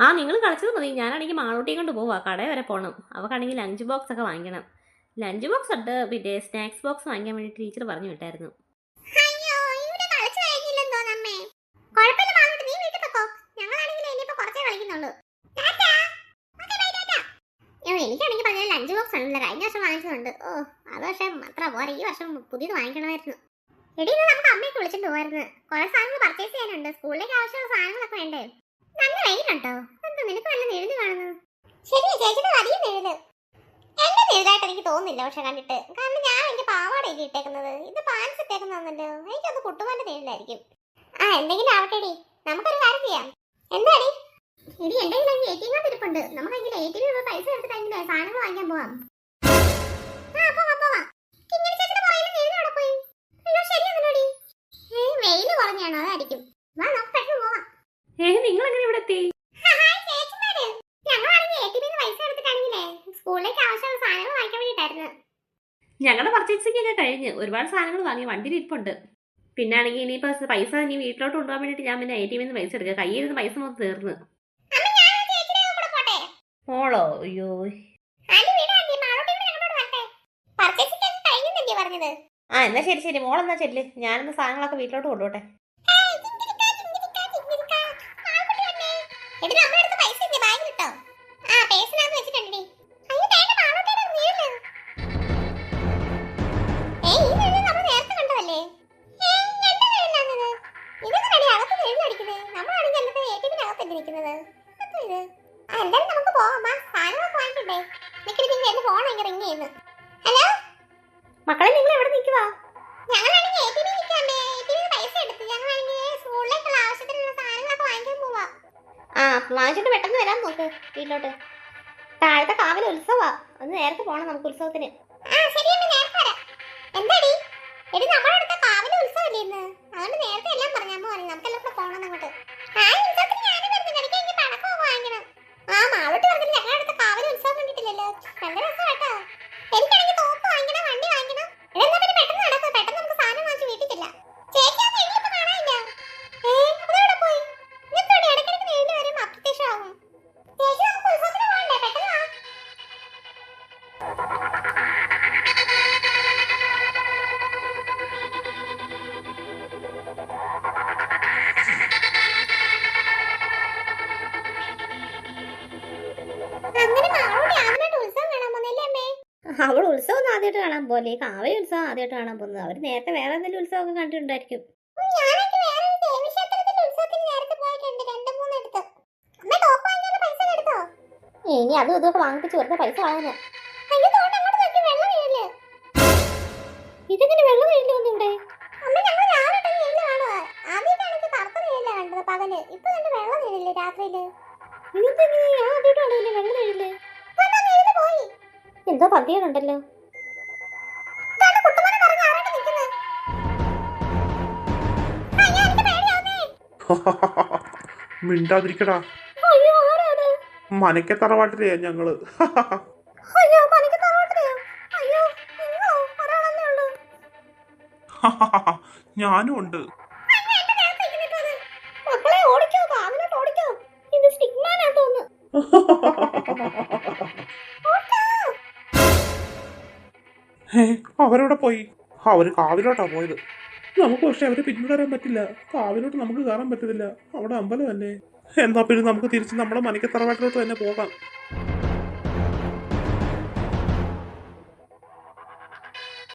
കളിച്ചത് മതി. ഞാനാണെങ്കിൽ മാളൂട്ടിയും കൊണ്ട് പോവാ. കടയിൽ വരെ പോകണം അവക്കാണെങ്കിൽ ലഞ്ച് ബോക്സ് ഒക്കെ വാങ്ങിക്കണം. ലഞ്ച് ബോക്സ് ഉണ്ട്. പിന്നെ സ്നാക്സ് ബോക്സ് വാങ്ങിക്കാൻ വേണ്ടി ടീച്ചർ പറഞ്ഞു വിട്ടായിരുന്നു. എനിക്കാണെങ്കിൽ പറഞ്ഞ ലഞ്ച് ബോക്സ് ഉണ്ടല്ലോ. കഴിഞ്ഞ വർഷം വാങ്ങിച്ചതുണ്ട്. ഓ അത് പക്ഷേ അത്ര പോരാ. ഈ വർഷം പുതിയത് വാങ്ങിക്കണമായിരുന്നു. എടി നമുക്ക് അമ്മയൊക്കെ വിളിച്ചിട്ട് പോകായിരുന്നു കുറെ സാധനങ്ങൾ പർച്ചേസ് ചെയ്യാനുണ്ട്. സ്കൂളിലേക്ക് ആവശ്യമുള്ള സാധനങ്ങളൊക്കെ വേണ്ടേ? നല്ല വെയിലുണ്ടോ? എന്താ നിനക്ക് നല്ല നെഴുതി കാണുന്നു ശരിയാ ചേച്ചിയുടെ വലിയ നെഴുത് എന്റെ നെഴുതായിട്ട് എനിക്ക് തോന്നുന്നില്ല പക്ഷെ കണ്ടിട്ട്. കാരണം ഞാൻ എന്റെ പാവാടയൊക്കെ ഇട്ടേക്കുന്നത്. ഇത് പാൻസ് ഇട്ടേക്കുന്നതാണല്ലോ. എനിക്കത് കുട്ടുമാന്റെ നെഴുതായിരിക്കും ആ എന്തെങ്കിലും ആവട്ടെടി. നമുക്കൊരു കാര്യം ചെയ്യാം. എന്താടി? എടി എന്തെങ്കിലും എനിക്ക് എ ടി എം ഇരിപ്പുണ്ട് നമുക്കെങ്കിൽ എ ടി എം പൈസ എടുത്തിട്ടെങ്കിലേ സാധനങ്ങൾ വാങ്ങിക്കാൻ പോവാം? ആ പോവാം പോവാം. കിങ്ങിണി ചേച്ചിയുടെ പുറകിൽ നെഴുത് അവിടെ പോയി? അയ്യോ ശരിയാണല്ലോടി വെയിൽ കുറഞ്ഞാണോ? അതായിരിക്കും വാ നമുക്ക് പെട്ടെന്ന് പോവാം ഏ നിങ്ങൾ എങ്ങനെ ഇവിടെ എത്തി ഹായ് ചേച്ചിമാര് ഞങ്ങളാണെങ്കിൽ എ ടി എം പൈസ എടുത്തിട്ടാണെങ്കിലേ സ്കൂളിലേക്ക് ആവശ്യമുള്ള സാധനങ്ങൾ വാങ്ങിക്കാൻ വേണ്ടിയിട്ടായിരുന്നു. ഞങ്ങളുടെ പർച്ചേസിംഗ് ഒക്കെ കഴിഞ്ഞ് ഒരുപാട് സാധനങ്ങൾ വാങ്ങി വണ്ടിയിൽ ഇരിപ്പുണ്ട്. പിന്നെ ആണെങ്കിൽ ഇനിയിപ്പോൾ പൈസ ഇനി വീട്ടിലോട്ട് കൊണ്ടുപോകാൻ വേണ്ടിയിട്ട് ഞാൻ പിന്നെ എ ടി എമ്മിൽ നിന്ന് പൈസ എടുക്കുക. കയ്യിൽ നിന്ന് പൈസ മൊത്തം തീർന്ന്. മോളോ? അയ്യോ. ആ എന്നാ ശരി ശരി. മോളെന്നാ ചെല്ല്. ഞാനൊന്ന് സാധനങ്ങളൊക്കെ വീട്ടിലോട്ട് കൊണ്ടുപോട്ടെ. Ring ചെയ്യുന്നു. ഹലോ മക്കളെ നിങ്ങൾ എവിടെ നിൽക്കുവാ ഞങ്ങളാണെങ്കിൽ ൽ നിൽക്കാണ്ടേ. ATM ൽ പൈസ എടുത്ത് ഞങ്ങളാണെങ്കിൽ സ്കൂളിലേക്കുള്ള ആവശ്യത്തിനുള്ള സാധനങ്ങളൊക്കെ വാങ്ങിക്കാൻ പോവാ. ആ വാങ്ങിച്ചിട്ട് പെട്ടെന്ന് വരാൻ നോക്ക് വീട്ടിലോട്ട് താഴത്തെ കാവിലെ ഉത്സവാ ഒന്ന് നേരത്തെ പോണം നമുക്ക് ഉത്സവത്തിന് ആ, ശരി അമ്മ, നേരത്തെ വരാം. എന്താടി? എടി, നമ്മുടെ അടുത്ത കാവിലെ ഉത്സവമല്ലേ ഇന്ന്? അതുകൊണ്ട് നേരത്തെ എല്ലാം പറഞ്ഞു. അമ്മ പറഞ്ഞു, നമുക്കെല്ലാം കൂടെ അവൾ ഉത്സവം ആദ്യമായിട്ട് കാണാൻ പോലെ കാവലി ഉത്സവം ആദ്യമായിട്ട് കാണാൻ പോകുന്നത് അവർ നേരത്തെ വേറെ എന്തെങ്കിലും ഉത്സവമൊക്കെ കണ്ടിട്ടുണ്ടായിരിക്കും? ഇനി അതും ഇതൊക്കെ വാങ്ങിപ്പിച്ച് വെറുതെ പൈസ കളയാനാ ഇതെങ്ങനെ വെള്ളം? ഇതെങ്ങനെ വെള്ളം ഇവിടെ പകൽ. ഇപ്പൊ കണ്ട് വെള്ളം വീഴില്ലേ രാത്രിയിൽ? ആദ്യമായിട്ടാണ് വെള്ളം വീഴില്ലേ പോയി. എന്തോ പന്തികളുണ്ടല്ലോ. മിണ്ടാതിരിക്കടാ. മനക്കെ തറവാട്ടിലെയാ ഞങ്ങൾ. ഞാനും ഉണ്ട്. ha. മക്കളെ ഓടിക്കോ ഓടിക്കോ. ഇത് സ്റ്റിഗ്മാനാ തോന്നുന്നു. ഹേ അവരവിടെ പോയി? അവർ കാവിലോട്ടാ പോയത്. നമുക്ക് പക്ഷെ അവരെ പിന്തുടരാൻ പറ്റില്ല. കാവിലോട്ട് നമുക്ക് കയറാൻ പറ്റത്തില്ല. അവിടെ അമ്പലമല്ലേ? എന്നാ പിന്നെ നമുക്ക് തിരിച്ച് നമ്മുടെ മണിക്കത്തറവാട്ടിലോട്ട് തന്നെ പോകാം.